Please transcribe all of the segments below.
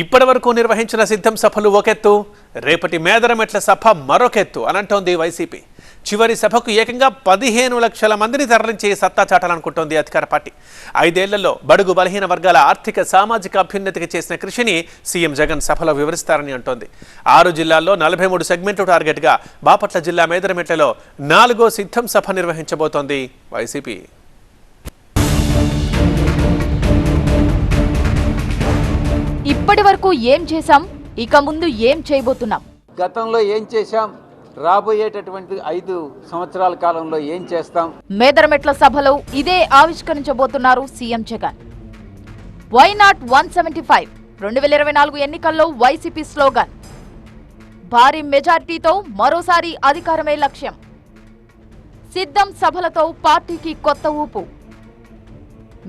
ఇప్పటి వరకు నిర్వహించిన సిద్ధం సభలు ఒకెత్తు రేపటి మేదరమెట్ల సభ మరొకెత్తు అనంటోంది వైసీపీ. చివరి సభకు ఏకంగా పదిహేను లక్షల మందిని తరలించి సత్తా చాటాలనుకుంటోంది అధికార పార్టీ. ఐదేళ్ళలో బడుగు బలహీన వర్గాల ఆర్థిక సామాజిక అభ్యున్నతికి చేసిన కృషిని సీఎం జగన్ సభలో వివరిస్తారని అంటోంది. ఆరు జిల్లాల్లో నలభై మూడు సెగ్మెంట్లు టార్గెట్గా బాపట్ల జిల్లా మేదరమెట్లలో నాలుగో సిద్ధం సభ నిర్వహించబోతోంది వైసీపీ. ఇప్పటి వరకు ఏం చేశాం? ఇక ముందు ఏం చేయబోతున్నాం? గతంలో ఏం చేశాం? రాబోయేటటువంటి ఐదు సంవత్సరాల కాలంలో ఏం చేస్తాం? మేదరమెట్ల సభలో ఇదే ఆవిష్కరించబోతున్నారు CM Jagan. Why not one seventy five రెండు వేల ఇరవై నాలుగు ఎన్నికల్లో వైసీపీ స్లోగన్. భారీ మెజారిటీతో మరోసారి అధికారమే లక్ష్యం. సిద్ధం సభలతో పార్టీకి కొత్త ఊపు.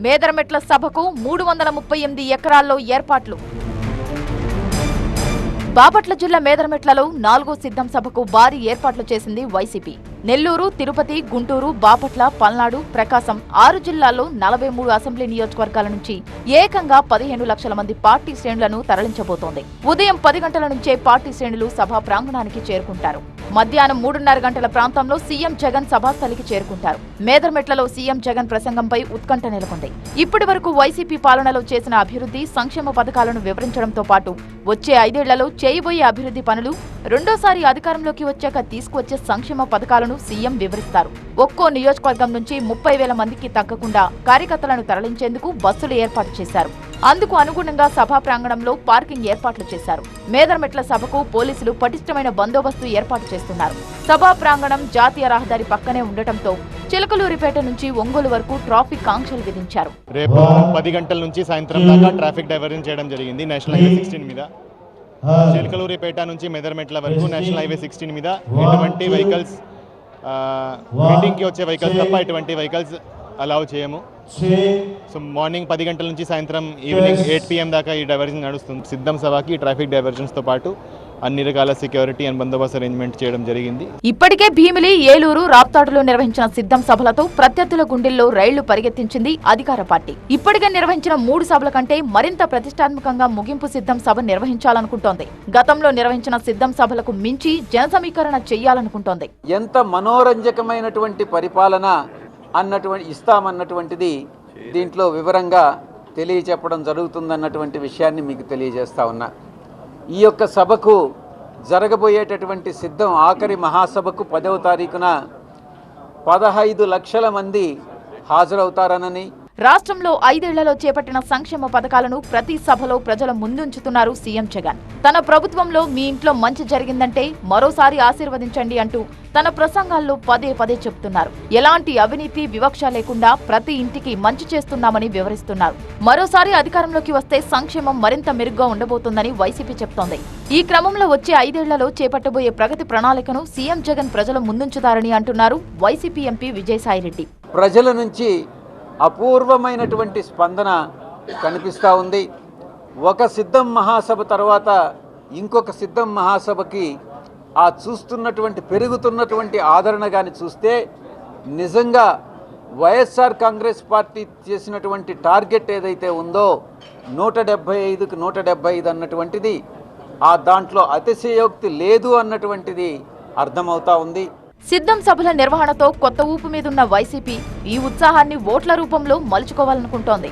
మేదరమెట్ల సభకు మూడు వందల ముప్పై ఎనిమిది ఎకరాల్లో ఏర్పాట్లు. బాపట్ల జిల్లా మేదరమెట్లలో నాలుగో సిద్ధం సభకు భారీ ఏర్పాట్లు చేసింది వైసీపీ. నెల్లూరు తిరుపతి గుంటూరు బాపట్ల పల్నాడు ప్రకాశం ఆరు జిల్లాల్లో నలభై మూడు అసెంబ్లీ నియోజకవర్గాల నుంచి ఏకంగా పదిహేను లక్షల మంది పార్టీ శ్రేణులను తరలించబోతోంది. ఉదయం పది గంటల నుంచే పార్టీ శ్రేణులు సభా ప్రాంగణానికి చేరుకుంటారు. మధ్యాహ్నం మూడున్నర గంటల ప్రాంతంలో సీఎం జగన్ సభాస్థలికి చేరుకుంటారు. మేదర్మెట్లలో సీఎం జగన్ ప్రసంగంపై ఉత్కంఠ నెలకొంది. ఇప్పటి వరకు వైసీపీ పాలనలో చేసిన అభివృద్ధి సంక్షేమ పథకాలను వివరించడంతో పాటు వచ్చే ఐదేళ్ళలో చేయబోయే అభివృద్ధి పనులు రెండోసారి అధికారంలోకి వచ్చాక తీసుకువచ్చే సంక్షేమ పథకాలను సీఎం వివరిస్తారు. ఒక్కో నియోజకవర్గం నుంచి ముప్పై వేల మందికి తగ్గకుండా కార్యకర్తలను తరలించేందుకు బస్సులు ఏర్పాటు చేశారు. అందుకు అనుగుణంగా సభా ప్రాంగణంలో పార్కింగ్ ఏర్పాట్లు చేశారు. మేదర్మెట్ల సభకు పోలీసులు పటిష్టమైన బందోబస్తు ఏర్పాటు చేస్తున్నారు. సభా ప్రాంగణం జాతీయ రహదారి పక్కనే ఉండటంతో చిలకలూరిపేట నుంచి ఒంగోలు వరకు ట్రాఫిక్ ఆంక్షలు విధించారు. రేపు పది గంటల నుంచి సాయంత్రం దాకా ట్రాఫిక్ డైవర్జన్ చేయడం జరిగింది. నేషనల్ హైవే సిక్స్టీన్ మీద. చిలకలూరిపేట నుంచి మెదర్మెట్ల వరకు నేషనల్ హైవే సిక్స్టీన్ మీద ఎటువంటి వెహికల్స్ మీటింగ్కి వచ్చే వెహికల్స్ తప్ప ఎటువంటి వెహికల్స్ అలౌ చేయము. సో మార్నింగ్ పది గంటల నుంచి సాయంత్రం ఈవినింగ్ ఎయిట్ పిఎం దాకా ఈ డైవర్జన్ నడుస్తుంది. సిద్ధం సభకి ట్రాఫిక్ డైవర్జన్స్తో పాటు అన్ని రకాల సెక్యూరిటీ అండ్ బందోబస్తు అరేంజ్మెంట్ చేయడం జరిగింది. ఇప్పటికే భీమిలి ఏలూరు రాప్తాడులో నిర్వహించిన సిద్ధం సభలతో ప్రత్యర్థుల గుండెల్లో రైళ్ళు పరిగెత్తించింది అధికార పార్టీ. ఇప్పటికే నిర్వహించిన మూడు సభల కంటే మరింత ప్రతిష్టాత్మకంగా ముగింపు సిద్ధం సభ నిర్వహించాలనుకుంటోంది. గతంలో నిర్వహించిన సిద్ధం సభలకు మించి జన సమీకరణ చెయ్యాలనుకుంటోంది ఎంత మనోరంజకమైనటువంటి పరిపాలన అన్నటువంటి ఇస్తామన్నటువంటిది దీంట్లో వివరంగా తెలియచెప్పడం జరుగుతుందన్నటువంటి విషయాన్ని మీకు తెలియజేస్తా ఉన్నా. ఈ యొక్క సభకు జరగబోయేటటువంటి సిద్ధం ఆఖరి మహాసభకు పదవ తారీఖున పదహైదు లక్షల మంది హాజరవుతారనని రాష్ట్రంలో ఐదేళ్ళలో చేపట్టిన సంక్షేమ పథకాలను ప్రతి సభలో ప్రజల ముందుంచుతున్నారు సీఎం జగన్. తన ప్రభుత్వంలో మీ ఇంట్లో మంచి జరిగిందంటే మరోసారి ఆశీర్వదించండి అంటూ తన ప్రసంగాల్లో పదే పదే చెప్తున్నారు. ఎలాంటి అవినీతి వివక్ష లేకుండా ప్రతి ఇంటికి మంచి చేస్తున్నామని వివరిస్తున్నారు. మరోసారి అధికారంలోకి వస్తే సంక్షేమం మరింత మెరుగ్గా ఉండబోతుందని వైసీపీ చెప్తోంది. ఈ క్రమంలో వచ్చే ఐదేళ్ళలో చేపట్టబోయే ప్రగతి ప్రణాళికను సీఎం జగన్ ప్రజల ముందుంచుతారని అంటున్నారు వైసీపీ ఎంపీ విజయసాయిరెడ్డి. ప్రజల నుంచి అపూర్వమైనటువంటి స్పందన కనిపిస్తూ ఉంది. ఒక సిద్ధం మహాసభ తర్వాత ఇంకొక సిద్ధం మహాసభకి ఆ చూస్తున్నటువంటి పెరుగుతున్నటువంటి ఆదరణ కానీ చూస్తే నిజంగా వైఎస్ఆర్ కాంగ్రెస్ పార్టీ చేసినటువంటి టార్గెట్ ఏదైతే ఉందో నూట డెబ్భై ఐదుకు నూట డెబ్భై ఐదు అన్నటువంటిది ఆ దాంట్లో అతిశయోక్తి లేదు అన్నటువంటిది అర్థమవుతా ఉంది. సిద్ధం సభల నిర్వహణతో కొత్త ఊపు మీదున్న వైసీపీ ఈ ఉత్సాహాన్ని ఓట్ల రూపంలో మలుచుకోవాలనుకుంటోంది.